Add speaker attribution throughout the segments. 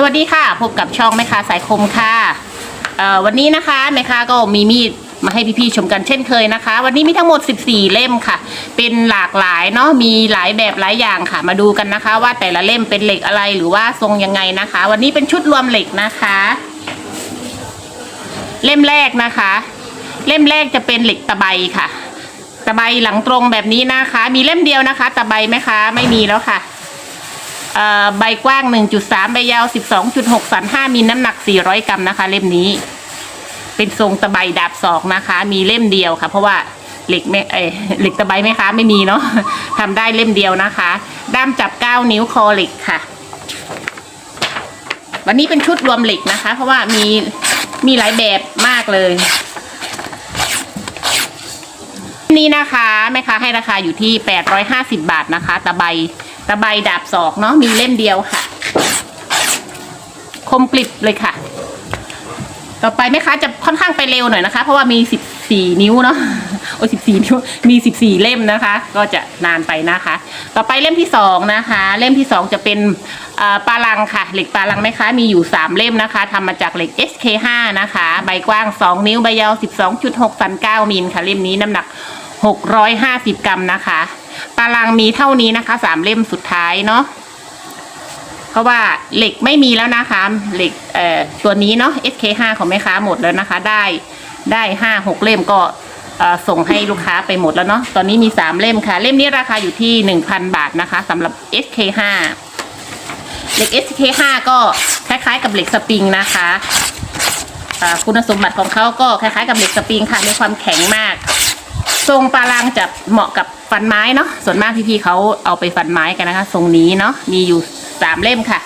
Speaker 1: สวัสดีค่ะ พบกับช่องแม่ค้าสายคมค่ะวันนี้นะคะแม่ค้าก็มีมีดมาให้พี่ๆชมกันเช่นเคยนะคะ วันนี้มีทั้งหมด 14 เล่มค่ะ เป็นหลากหลายเนาะมีหลายแบบหลายอย่างค่ะ มาดูกันนะคะ ว่าแต่ละเล่มเป็นเหล็กอะไรหรือว่าทรงยังไงนะคะ วันนี้เป็นชุดรวมเหล็กนะคะ เล่มแรกนะคะ เล่มแรกจะเป็นเหล็กตะไบค่ะ ตะไบหลังตรงแบบนี้นะคะ มีเล่มเดียวนะคะ ตะไบไหมคะ ไม่มีแล้วค่ะ ใบกว้าง 1.3 ใบยาว 12.6สัน5มิลน้ำหนัก 400 กรัมนะคะ เล่มนี้ เป็นทรงตะไบดาบศอกนะคะ มีเล่มเดียวค่ะ เพราะว่าเหล็กไม่เอเหล็กตะไบไหมคะ ไม่มีเนาะทำได้เล่มเดียวนะคะ ด้ามจับ 9 นิ้วคอเหล็กค่ะ วันนี้เป็นชุดรวมเหล็กนะคะ เพราะว่ามีมีหลายแบบมากเลยนี่นะคะแม่ค้าให้ราคาอยู่ที่ 850 บาทนะคะ ตะไบ ตะไบดาบศอกเนาะมีเล่มเดียวค่ะ คมกลิบเลยค่ะ ต่อไปแม่ค้าจะค่อนข้างไปเร็วหน่อยนะคะ เพราะว่ามี14นิ้วเนาะโอ้ย14นิ้วมี14เล่มนะคะ ก็จะนานไปนะคะ ต่อไปเล่มที่สองนะคะ เล่มที่สองจะเป็นอ่าลังค่ะ เหล็กปลาลังไหมคะ มีอยู่3เล่มนะคะทำมาจากเหล็ก SK5 นะคะ ใบกว้าง2นิ้ว ใบยาว12.6สัน9มิลค่ะ เล่มนี้น้ำหนัก650กรัมนะคะ ปาลังมีเท่านี้นะคะ3เล่มสุดท้ายเนาะเพราะว่าเหล็กไม่มีแล้วนะคะ เหล็กเอ่อตัวนี้เนาะ SK5 ของแม่ค้าหมดแล้วนะคะ ได้ได้ห้าหกเล่มก็ส่งให้ลูกค้าไปหมดแล้วเนาะ ตอนนี้มีสามเล่มค่ะ เล่มนี้ราคาอยู่ที่หนึ่งพันบาทนะคะสำหรับ SK5 เหล็ก SK5 ก็คล้ายๆ กับเหล็กสปริงนะคะ คุณสมบัติของเขาก็คล้ายๆ กับเหล็กสปริงค่ะ มีความแข็งมาก ทรงปาลังจะเหมาะกับฟันไม้เนาะส่วนมากพี่ๆเขาเอาไปฟันไม้กันนะคะ ทรงนี้เนาะมีอยู่สามเล่มค่ะ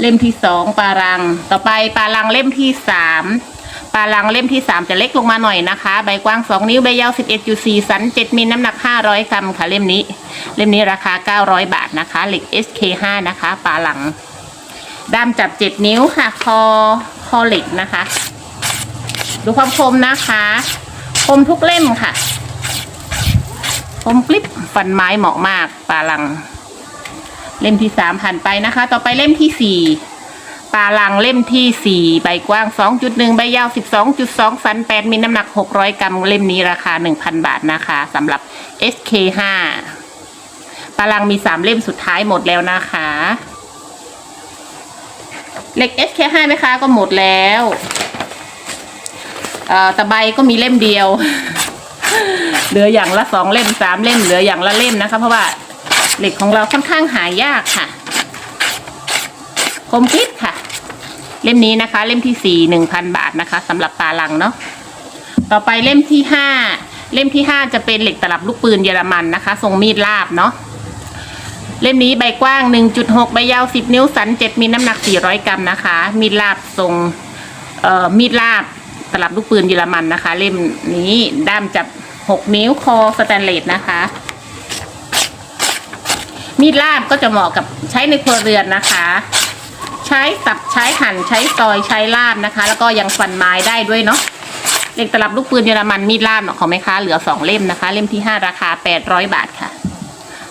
Speaker 1: เล่มที่สองปาลังต่อไปปาลังเล่มที่สามปาลังเล่มที่สามจะเล็กลงมาหน่อยนะคะ ใบกว้างสองนิ้ว ใบยาวสิบเอ็ดจุดสี่สันเจ็ดมิลน้ำหนักห้าร้อยกรัมค่ะเล่มนี้ เล่มนี้ราคาเก้าร้อยบาทนะคะ เหล็ก SK5 นะคะปาลัง ด้ามจับเจ็ดนิ้วค่ะ คอ คอเหล็กนะคะ ดูความคมนะคะ คมทุกเล่มค่ะ คมกลิบฟันไม้เหมาะมากปลาลัง เล่มที่สามผ่านไปนะคะ ต่อไปเล่มที่สี่ปลาลังเล่มที่สี่ใบกว้างสองจุดหนึ่งใบยาวสิบสองจุดสองสันแปดมีน้ำหนักหกร้อยกรัมเล่มนี้ราคาหนึ่งพันบาทนะคะสำหรับ SK5 ปลาลังมีสามเล่มสุดท้ายหมดแล้วนะคะเหล็ก SK5 ไหมคะก็หมดแล้วเอ่อตะไบก็มีเล่มเดียว เหลืออย่างละสองเล่มสามเล่มเหลืออย่างละเล่มนะคะ เพราะว่าเหล็กของเราค่อนข้างหายากค่ะ คมคลิปค่ะ เล่มนี้นะคะ เล่มที่สี่หนึ่งพันบาทนะคะสำหรับปาลังเนาะต่อไปเล่มที่ห้าเล่มที่ห้าจะเป็นเหล็กตลับลูกปืนเยอรมันนะคะ ทรงมีดลาบเนาะเล่มนี้ใบกว้าง 1.6 ใบยาว 10 นิ้ว สัน 7มิลน้ำหนัก 400 กรัมนะคะ มีดลาบทรงเอ่อมีดลาบตลับลูกปืนเยอรมันนะคะ เล่มนี้ด้ามจับ 6 นิ้วคอสแตนเลสนะคะ มีดลาบก็จะเหมาะกับใช้ในครัวเรือนนะคะ ใช้สับใช้หั่นใช้ซอยใช้ลาบนะคะ แล้วก็ยังฟันไม้ได้ด้วยเนาะเหล็กตลับลูกปืนเยอรมันมีดลาบของแม่ค้าเหลือสองเล่มนะคะ เล่มที่ห้าราคาแปดร้อยบาทค่ะ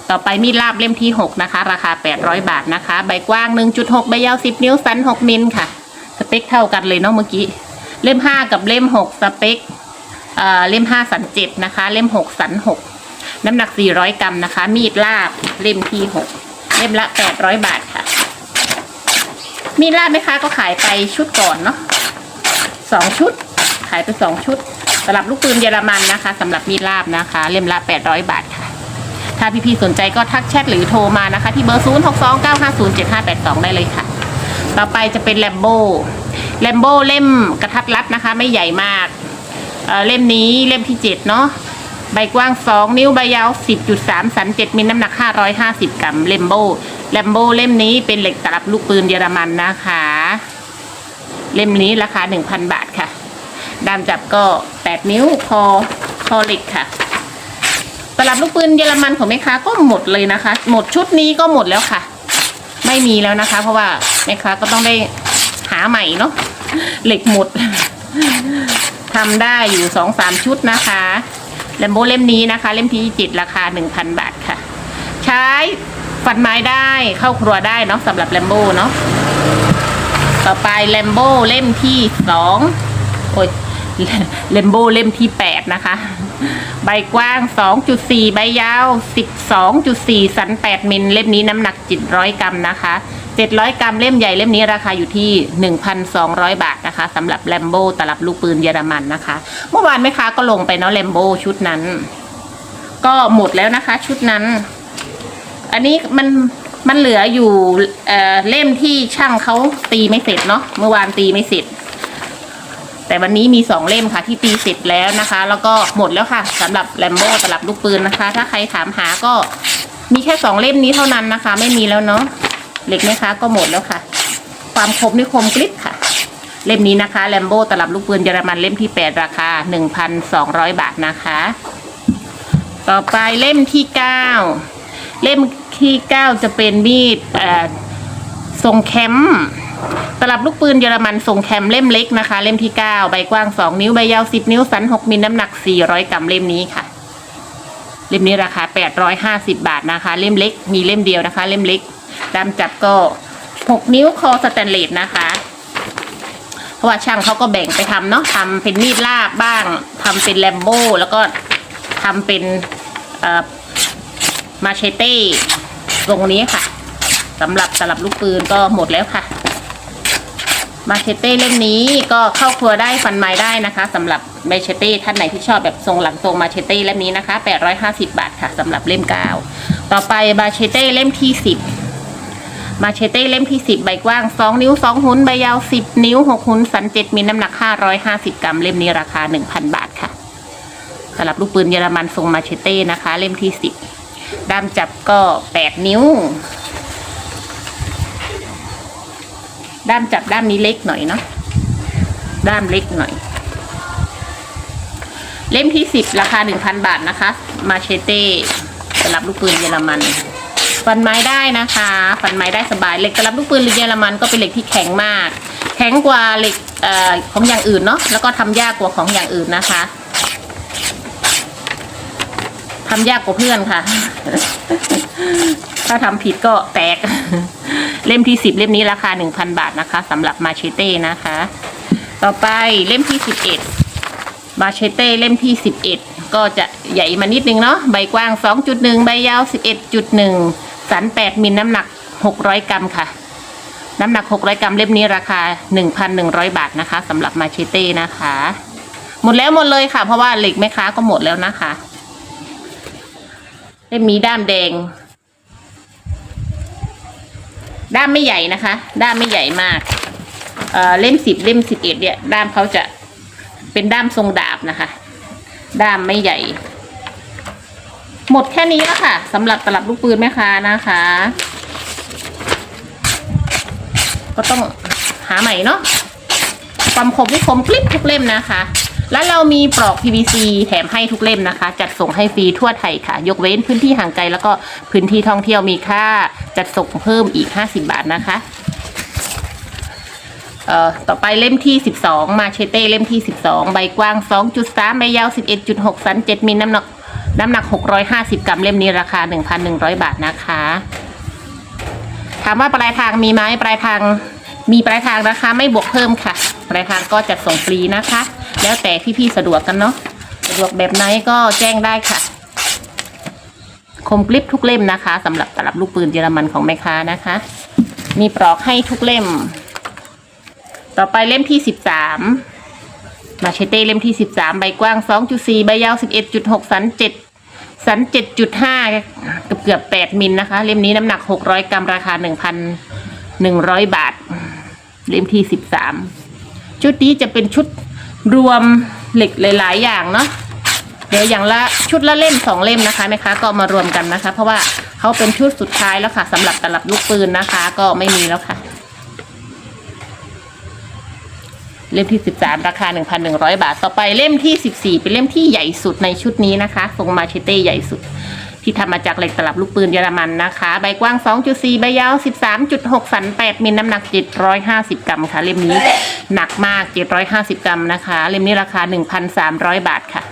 Speaker 1: ต่อไปมีดลาบเล่มที่หกนะคะ ราคาแปดร้อยบาทนะคะ ใบกว้างหนึ่งจุดหกใบยาวสิบนิ้ว สันหกมิลค่ะ สเปคเท่ากันเลยเนาะเมื่อกี้ เล่มห้ากับเล่มหกสเปค เล่มห้าสันเจ็ดนะคะ เล่มหกสันหกน้ำหนักสี่ร้อยกรัมนะคะ มีดลาบเล่มที่หกเล่มละแปดร้อยบาทค่ะ มีดลาบไหมคะก็ขายไปชุดก่อนเนาะสองชุด ขายไปสองชุดสำหรับลูกปืนเยอรมันนะคะสำหรับมีดลาบนะคะ เล่มละแปดร้อยบาทค่ะถ้าพี่ๆสนใจก็ทักแชทหรือโทรมานะคะ ที่เบอร์ 0 6 2 9 5 0 7 5 8 2 ได้เลยค่ะ ต่อไปจะเป็นแลมโบ้แลมโบ้เล่มกระทัดรัดนะคะ ไม่ใหญ่มาก เล่มนี้เล่มที่เจ็ดเนาะใบกว้าง 2 นิ้วใบยาว 10.3 สัน7มิลน้ำหนัก 550 กรัมเลมโบแลมโบเล่มนี้เป็นเหล็กตลับลูกปืนเยอรมันนะคะ เล่มนี้ราคา 1,000 บาทค่ะด้ามจับก็ 8 นิ้วคอคอเหล็กค่ะตลับลูกปืนเยอรมันของแม่ค้าก็หมดเลยนะคะ หมดชุดนี้ก็หมดแล้วค่ะ ไม่มีแล้วนะคะ เพราะว่าแม่ค้าก็ต้องได้หาใหม่เนาะเหล็กหมด ทำได้อยู่สองสามชุดนะคะแลมโบเล่มนี้นะคะ เล่มที่จิตราคาหนึ่งพันบาทค่ะ ใช้ฟันไม้ได้เข้าครัวได้เนาะสำหรับแลมโบเนาะต่อไปแลมโบเล่มที่สองโอ้ยแลมโบเล่มที่แปดนะคะ ใบกว้าง 2.4 ใบยาว 12.4 สัน 8 มิล เล่มนี้น้ำหนัก700กรัมนะคะ 700 กรัมเล่มใหญ่เล่มนี้ราคาอยู่ที่ 1,200 บาทนะคะสำหรับแลมโบตลับลูกปืนเยอรมันนะคะ เมื่อวานแม่ค้าก็ลงไปเนาะแลมโบชุดนั้น ก็หมดแล้วนะคะ ชุดนั้น อันนี้มันมันเหลืออยู่เอ่อเล่มที่ช่างเขาตีไม่เสร็จเนาะเมื่อวานตีไม่เสร็จ แต่วันนี้มีสองเล่มค่ะ ที่ตีเสร็จแล้วนะคะ แล้วก็หมดแล้วค่ะสำหรับแลมโบ้ตลับลูกปืนนะคะ ถ้าใครถามหาก็มีแค่สองเล่มนี้เท่านั้นนะคะ ไม่มีแล้วเนาะ เหล็กนะคะก็หมดแล้วค่ะ ความคมนี่คมกริบค่ะ เล่มนี้นะคะแลมโบ้ตลับลูกปืนเยอรมันเล่มที่แปดราคาหนึ่งพันสองร้อยบาทนะคะ ต่อไปเล่มที่เก้าเล่มที่เก้าจะเป็นมีดเอ่อทรงแคมป์ตลับลูกปืนเยอรมันทรงแคมเล่มเล็กนะคะ เล่มที่เก้าใบกว้าง 2 นิ้ว ใบยาว 10 นิ้ว สัน 6มิลน้ำหนัก 400 กรัมเล่มนี้ค่ะ เล่มนี้ราคา 850 บาทนะคะ เล่มเล็ก มีเล่มเดียวนะคะ เล่มเล็ก ดามจับก็6นิ้วคอสแตนเลสนะคะ เพราะว่าช่างเขาก็แบ่งไปทำเนาะทำเป็นมีดลาบบ้างทำเป็นแลมโบ้แล้วก็ทำเป็นมาเชเต้ตรงนี้ค่ะสำหรับสลับลูกปืนก็หมดแล้วค่ะ มาเชเต้เล่มนี้ก็เข้าครัวได้ฟันไม้ได้นะคะสำหรับมาเชเต้ท่านไหนที่ชอบแบบทรงหลังทรงมาเชเต้เล่มนี้นะคะ 850 บาทค่ะสำหรับเล่มเก้าต่อไปมาเชเต้เล่มที่ 10 มาเชเต้เล่มที่ 10 ใบกว้าง 2 นิ้ว 2 หุนใบยาว 10 นิ้ว 6 หุนสัน 7มิลน้ำหนัก 550 กรัม เล่มนี้ราคา 1,000 บาทค่ะสำหรับลูกปืนเยอรมันทรงมาเชเต้นะคะ เล่มที่ 10 ด้ามจับก็ 8 นิ้ว ด้ามจับด้ามนี้เล็กหน่อยเนาะด้ามเล็กหน่อย เล่มที่ 10 ราคา 1,000 บาทนะคะ มาเชเต้สำหรับลูกปืนเยอรมัน ฟันไม้ได้นะคะ ฟันไม้ได้สบายเหล็กกระลับลูกปืนหรือเยอรมันก็เป็นเหล็กที่แข็งมาก แข็งกว่าเหล็กอของอย่างอื่นเนาะแล้วก็ทำยากกว่าของอย่างอื่นนะคะ ทำยากกว่าเพื่อนค่ะ ถ้าทำผิดก็แตก เล่มที่สิบเล่มนี้ราคาหนึ่งพันบาทนะคะ สำหรับมาเชเต้นะคะ ต่อไปเล่มที่สิบเอ็ดมาเชเต้เล่มที่สิบเอ็ดก็จะใหญ่มานิดนึงเนาะใบกว้างสองจุดหนึ่งใบยาวสิบเอ็ดจุดหนึ่ง สันแปดมิลน้ำหนักหกร้อยกรัมค่ะ น้ำหนักหกร้อยกรัมเล่มนี้ราคาหนึ่งพันหนึ่งร้อยบาทนะคะสำหรับมาเชเต้นะคะ หมดแล้วหมดเลยค่ะ เพราะว่าเหล็กแม่ค้าก็หมดแล้วนะคะ เล่มนี้ด้ามแดง ด้ามไม่ใหญ่นะคะ ด้ามไม่ใหญ่มากเเล่มสิบเล่มสิบเอ็ดเนี่ย ด้ามเขาจะเป็นด้ามทรงดาบนะคะ ด้ามไม่ใหญ่ มดแค่นี้แล้วค่ะสำหรับตลับลูกปืนแม่ค้านะคะ ก็ต้องหาใหม่เนาะความคมที่คมกลิบทุกเล่มนะคะ แล้วเรามีปลอก PVC แถมให้ทุกเล่มนะคะ จัดส่งให้ฟรีทั่วไทยค่ะ ยกเว้นพื้นที่ห่างไกลแล้วก็พื้นที่ท่องเที่ยวมีค่าจัดส่งเพิ่มอีก 50 บาทนะคะเอ่อต่อไปเล่มที่ 12 มาเชเต้เล่มที่ 12 ใบกว้าง 2.3 ใบยาว 11.6 สัน 7 มิลน้ำหนัก น้ำหนัก 650 กรัมเล่มนี้ราคา 1,100 บาทนะคะ ถามว่าปลายทางมีไหมปลายทางมีปลายทางนะคะ ไม่บวกเพิ่มค่ะ ปลายทางก็จัดส่งฟรีนะคะ แล้วแต่พี่ๆสะดวกกันเนาะสะดวกแบบไหนก็แจ้งได้ค่ะ คมกลิบทุกเล่มนะคะสำหรับตลับลูกปืนเยอรมันของแม่ค้านะคะ มีปลอกให้ทุกเล่ม ต่อไปเล่มที่สิบสามมาเชเต้เล่มที่สิบสามใบกว้างสองจุดสี่ใบยาวสิบเอ็ดจุดหกสันเจ็ด สันเจ็ดจุดห้าเกือบเกือบแปดมิลนะคะ เล่มนี้น้ำหนักหกร้อยกรัมราคาหนึ่งพันหนึ่งร้อยบาท เล่มที่สิบสามชุดนี้จะเป็นชุดรวมเหล็กหลาย ๆ อย่างเนาะเดี๋ยวอย่างละชุดละเล่มสองเล่มนะคะแม่ค้าก็มารวมกันนะคะ เพราะว่าเขาเป็นชุดสุดท้ายแล้วค่ะสำหรับตลับลูกปืนนะคะ ก็ไม่มีแล้วค่ะ เล่มที่ 13 ราคา 1,100 บาท ต่อไปเล่มที่ 14 เป็นเล่มที่ใหญ่สุดในชุดนี้นะคะทรงมาเชเต้ใหญ่สุด ที่ทำมาจากเหล็กตลับลูกปืนเยอรมันนะคะ ใบกว้าง 2.4 ใบยาว 13.6 สัน 8 มิลน้ำหนัก 750 กรัมค่ะ เล่มนี้หนักมาก 750 กรัมนะคะ เล่มนี้ราคา 1,300 บาทค่ะ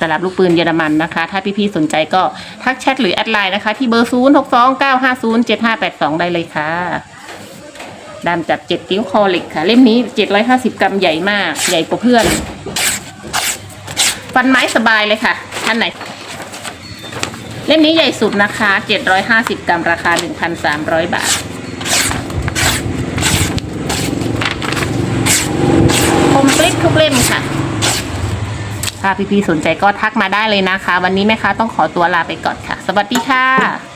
Speaker 1: ตลับลูกปืนเยอรมันนะคะ ถ้าพี่ๆสนใจก็ทักแชทหรือแอดไลน์นะคะ ที่เบอร์ 0629507582 ได้เลยค่ะ ดามจับเจ็ดติ้วคอเหล็กค่ะ เล่มนี้750กรัมใหญ่มาก ใหญ่กว่าเพื่อน ฟันไม้สบายเลยค่ะอันไหน เล่มนี้ใหญ่สุดนะคะ750กรัมราคา1,300บาทคมกลิปทุกเล่มค่ะถ้าพี่ๆสนใจก็ทักมาได้เลยนะคะ วันนี้แม่ค้าต้องขอตัวลาไปก่อนค่ะ สวัสดีค่ะ